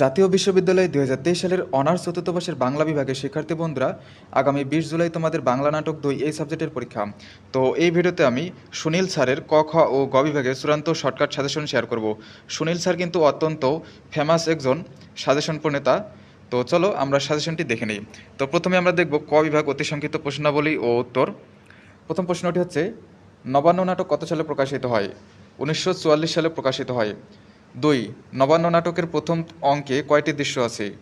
জাতীয় বিশ্ববিদ্যালয়ে দুই হাজার তেইশ সালের অনার্স চতুর্থ বর্ষের বাংলা বিভাগের শিক্ষার্থী বন্ধুরা, আগামী বিশ জুলাই তোমাদের বাংলা নাটক দুই এই সাবজেক্টের পরীক্ষা। তো এই ভিডিওতে আমি সুনীল স্যারের ক, খ ও গ বিভাগের চূড়ান্ত শর্টকাট সাজেশন শেয়ার করব। সুনীল স্যার কিন্তু অত্যন্ত ফেমাস একজন সাজেশন প্রণেতা তো চলো আমরা সাজেশনটি দেখে নিই। তো প্রথমে আমরা দেখব ক বিভাগ অতি সংক্ষিপ্ত প্রশ্নাবলী ও উত্তর। প্রথম প্রশ্নটি হচ্ছে, নবান্ন নাটক কত সালে প্রকাশিত হয়? উনিশশো চুয়াল্লিশ সালে প্রকাশিত হয়। দুই, নবান্ন নাটকের প্রথম অঙ্কে কয়টি দৃশ্য আছে?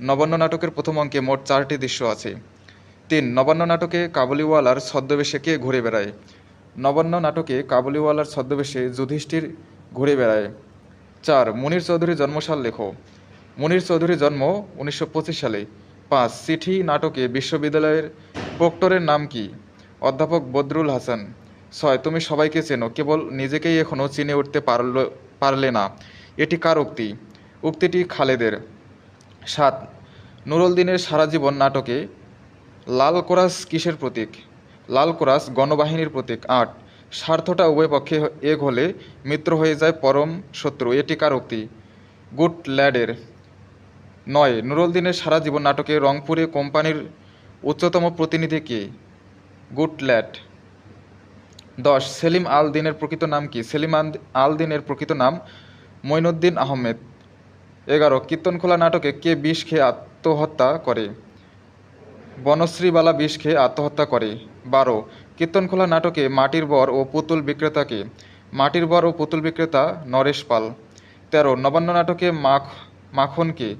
নবান্ন নাটকের প্রথম অঙ্কে মোট চারটি দৃশ্য আছে। তিন, নবান্ন নাটকে কাবুলিওয়ালার ছদ্মবেশে কে ঘুরে বেড়ায়? নবান্ন নাটকে কাবুলিওয়ালার ছদ্মবেশে যুধিষ্ঠির ঘুরে বেড়ায়। চার, মুনির চৌধুরী জন্মসাল লেখো। মুনির চৌধুরীর জন্ম উনিশশো পঁচিশ সালে। পাঁচ, চিঠি নাটকে বিশ্ববিদ্যালয়ের প্রক্টরের নাম কি? অধ্যাপক বদরুল হাসান। ছয়, তুমি সবাইকে চেনো, কেবল নিজেকেই এখনও চিনে উঠতে পারল পারলে না। এটি কার উক্তি? উক্তিটি খালেদের। সাত নুরুল দিনের সারা জীবন নাটকে লাল কোরাস কিসের প্রতীক? লাল কোরাস গণবাহিনীর প্রতীক। আট, স্বার্থটা উভয় পক্ষে এক হলে মিত্র হয়ে যায় পরম শত্রু। এটি কার উক্তি? গুড ল্যাডের নয় নুরুল দিনের সারা জীবন নাটকে রংপুরে কোম্পানির উচ্চতম প্রতিনিধি কে? গুড ল্যাড দশ, সেলিম আল দিনের প্রকৃত নাম কি? সেলিম আল দিনের প্রকৃত নাম মঈনুদ্দিন আহমেদ। এগারো, কীর্তনখোলা নাটকে কে বিষ খেয়ে আত্মহত্যা করে? বনশ্রীবালা বিষ খেয়ে আত্মহত্যা করে। বারো, কীর্তনখোলা নাটকে মাটির বর ও পুতুল বিক্রেতাকে? মাটির বর ও পুতুল বিক্রেতা নরেশ পাল। তেরো, নবান্ন নাটকে মাখ, মাখনকে?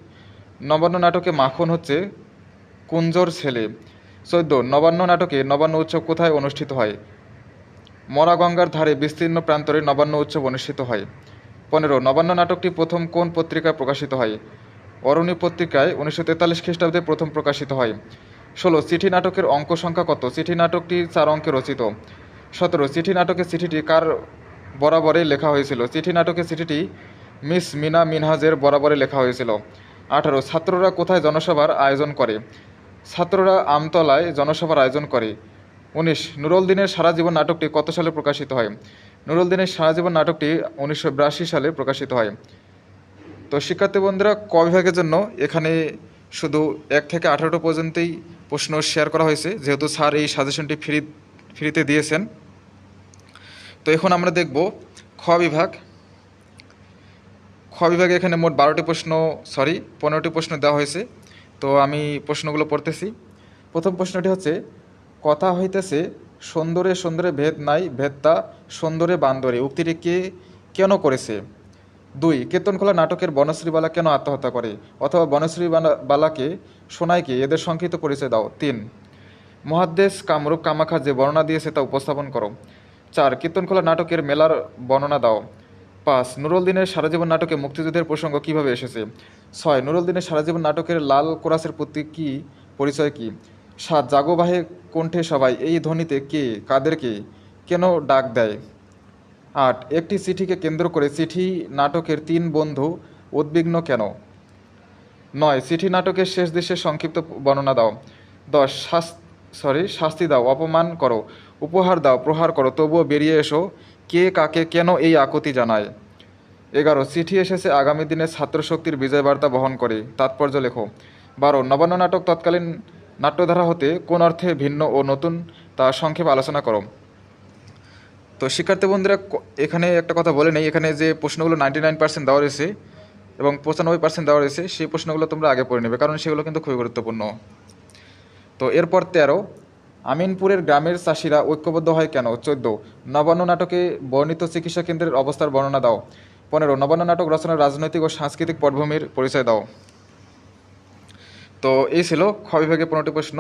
নবান্ন নাটকে মাখন হচ্ছে কুঞ্জর ছেলে। চোদ্দ, নবান্ন নাটকে নবান্ন উৎসব কোথায় অনুষ্ঠিত হয়? মরা গঙ্গার ধারে বিস্তীর্ণ প্রান্তরে নবান্ন উৎসব অনুষ্ঠিত হয়। পনেরো, নবান্ন নাটকটি প্রথম কোন পত্রিকায় প্রকাশিত হয়? অরণি পত্রিকায় উনিশশো তেতাল্লিশ খ্রিস্টাব্দে প্রথম প্রকাশিত হয়। ষোলো, চিঠি নাটকের অঙ্ক সংখ্যা কত? চিঠি নাটকটি চার অঙ্কে রচিত। সতেরো, চিঠি নাটকের চিঠিটি কার বরাবরে লেখা হয়েছিল? চিঠি নাটকের চিঠিটি মিস মিনা মিনহাজের বরাবরে লেখা হয়েছিল। আঠারো, ছাত্ররা কোথায় জনসভার আয়োজন করে? ছাত্ররা আমতলায় জনসভার আয়োজন করে। উনিশ, নুরুল দিনের সারা জীবন নাটকটি কত সালে প্রকাশিত হয়? নুরুল দিনের সারা জীবন নাটকটি উনিশশো বিরাশি সালে প্রকাশিত হয়। তো শিক্ষার্থী বন্ধুরা ক বিভাগের জন্য এখানে শুধু এক থেকে আঠারোটা পর্যন্তই প্রশ্ন শেয়ার করা হয়েছে। যেহেতু স্যার এই সাজেশনটি ফ্রি ফ্রিতে দিয়েছেন। তো এখন আমরা দেখব খ বিভাগ। খ বিভাগে এখানে মোট বারোটি প্রশ্ন সরি পনেরোটি প্রশ্ন দেওয়া হয়েছে। তো আমি প্রশ্নগুলো পড়তেছি। প্রথম প্রশ্নটি হচ্ছে, কথা হইতেছে, সুন্দরে সুন্দরে ভেদ নাই ভেদটা সুন্দরে বান্দরে, উক্তিটি কে, কেন করেছে? দুই, কীর্তনখোলা নাটকের বনশ্রীবালা কেন আত্মহত্যা করে? অথবা বনশ্রী বালাকে সোনাইকে এদের সংক্ষিপ্ত পরিচয় দাও। তিন, মহাদ্দেশ কামরূপ কামাখা যে বর্ণনা দিয়েছে তা উপস্থাপন করো। চার, কীর্তনখোলা নাটকের মেলার বর্ণনা দাও। পাঁচ নুরুল দিনের সারাজীবন নাটকে মুক্তিযুদ্ধের প্রসঙ্গ কীভাবে এসেছে? ছয় নুরুল দিনের সারাজীবন নাটকের লাল কোরাসের প্রতি কি পরিচয় কি? সাত জাগোবাহে কণ্ঠে সবাই, এই ধ্বনিতে কে কাদেরকে কেন ডাক দেয়? আট, একটি চিঠিকে কেন্দ্র করে চিঠি নাটকের তিন বন্ধু উদ্বিগ্ন কেন? নয়, চিঠি নাটকের শেষ দৃশ্যের সংক্ষিপ্ত বর্ণনা দাও। দশ, শাস সরি শাস্তি দাও, অপমান করো, উপহার দাও, প্রহার করো, তবুও বেরিয়ে এসো, কে কাকে কেন এই আকুতি জানায়? এগারো, চিঠি এসেছে আগামী দিনে ছাত্রশক্তির বিজয় বার্তা বহন করে, তাৎপর্য লেখো। বারো, নবান্ন নাটক তৎকালীন নাট্যধারা হতে কোন অর্থে ভিন্ন ও নতুন তা সংক্ষেপে আলোচনা করো। তো শিক্ষার্থী বন্ধুরা এখানে একটা কথা বলে নেই। এখানে যে প্রশ্নগুলো নাইনটি নাইন পার্সেন্ট দেওয়া রয়েছে এবং পঁচানব্বই পার্সেন্ট দেওয়া রয়েছে, সেই প্রশ্নগুলো তোমরা আগে পড়ে নেবে, কারণ সেগুলো কিন্তু খুবই গুরুত্বপূর্ণ। তো এরপর তেরো, আমিনপুরের গ্রামের চাষিরা ঐক্যবদ্ধ হয় কেন? চোদ্দ, নবান্ন নাটকে বর্ণিত চিকিৎসা কেন্দ্রের অবস্থার বর্ণনা দাও। পনেরো, নবান্ন নাটক রচনার রাজনৈতিক ও সাংস্কৃতিক পটভূমির পরিচয় দাও। তো এই ছিল খ বিভাগের পনেরোটি প্রশ্ন।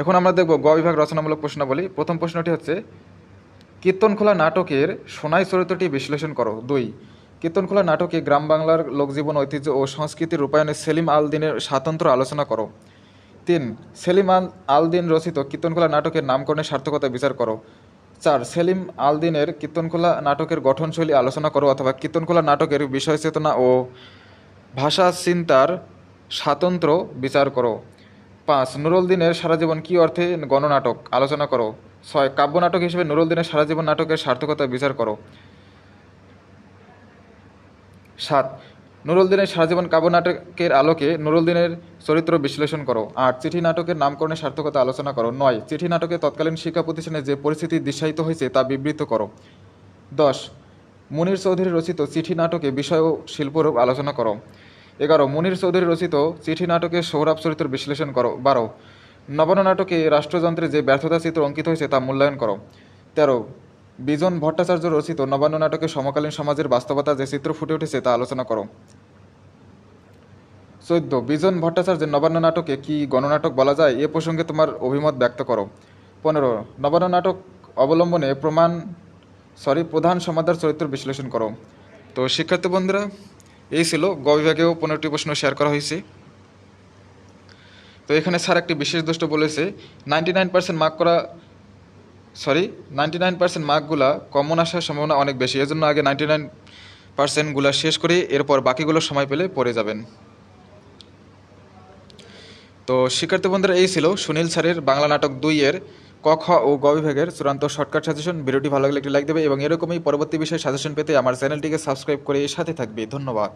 এখন আমরা দেখব গ বিভাগ রচনামূলক প্রশ্নাবলী। প্রথম প্রশ্নটি হচ্ছে কীর্তনখোলা নাটকের সোনাই চরিত্রটি বিশ্লেষণ করো। দুই, কীর্তনখোলা নাটকে গ্রাম বাংলার লোকজীবন, ঐতিহ্য ও সংস্কৃতির রূপায়ণে সেলিম আল দিনের স্বাতন্ত্র আলোচনা করো। তিন, সেলিম আল আল দিন রচিত কীর্তনখোলা নাটকের নামকরণের সার্থকতা বিচার করো। চার, সেলিম আল দিনের কীর্তনখোলা নাটকের গঠনশৈলী আলোচনা করো অথবা কীর্তনখোলা নাটকের বিষয় চেতনা ও ভাষা চিন্তার স্বাতন্ত্র বিচার করো। পাঁচ নুরুল দিনের সারা জীবন কী অর্থে গণনাটক? আলোচনা করো। ছয়, কাব্য নাটক হিসেবে নুরুল দিনের সারা জীবন নাটকের সার্থকতা বিচার করো। সাত, নুরুল দিনের সারাজীবন কাব্য নাটকের আলোকে নুরুল দিনের চরিত্র বিশ্লেষণ করো। আট, চিঠি নাটকের নামকরণের সার্থকতা আলোচনা করো। নয়, চিঠি নাটকে তৎকালীন শিক্ষা প্রতিষ্ঠানে যে পরিস্থিতি দৃশ্যায়িত হয়েছে তা বিবৃত করো। দশ, মুনির চৌধুরী রচিত চিঠি নাটকে বিষয় ও শিল্পরূপ আলোচনা করো। এগারো, মুনির চৌধুরী রচিত চিঠি নাটকে সৌরভ চরিত্র বিশ্লেষণ করো। বারো নবান্ন নাটকে রাষ্ট্রযন্ত্রে যে ব্যর্থতা চিত্র অঙ্কিত হয়েছে তা মূল্যায়ন করো। তেরো, বিজন ভট্টাচার্য রচিত নবান্ন নাটকে সমকালীন সমাজের বাস্তবতা যে চিত্র ফুটে উঠেছে তা আলোচনা করো। চোদ্দ, বিজন ভট্টাচার্যের নবান্ন নাটকে কি গণনাটক বলা যায়? এ প্রসঙ্গে তোমার অভিমত ব্যক্ত করো। পনেরো, নবান্ন নাটক অবলম্বনে প্রমাণ সরি প্রধান সমাদার চরিত্র বিশ্লেষণ করো। তো শিক্ষার্থী বন্ধুরা, এই ছিল গ বিভাগেও পনেরোটি প্রশ্ন শেয়ার করা হয়েছে। তো এখানে স্যার একটি বিশেষ দোষ্ট বলেছে নাইনটি নাইন পার্সেন্ট মার্ক করা সরি নাইনটি নাইন পার্সেন্ট মার্কগুলা কমন আসার সম্ভাবনা অনেক বেশি। এজন্য আগে নাইনটি নাইন পার্সেন্টগুলো শেষ করে, এরপর বাকিগুলো সময় পেলে পড়ে যাবেন। তো শিক্ষার্থী বন্ধুরা, এই ছিল সুনীল স্যারের বাংলা নাটক দুই এর ক, খ ও গ বিভাগের চূড়ান্ত শর্টকাট সাজেশন ভিডিওটি ভালো লাগলে একটি লাইক দেবে এবং এরকমই পরবর্তী বিষয়ে সাজেশন পেতে আমার চ্যানেলটিকে সাবস্ক্রাইব করে সাথে থাকবে। ধন্যবাদ।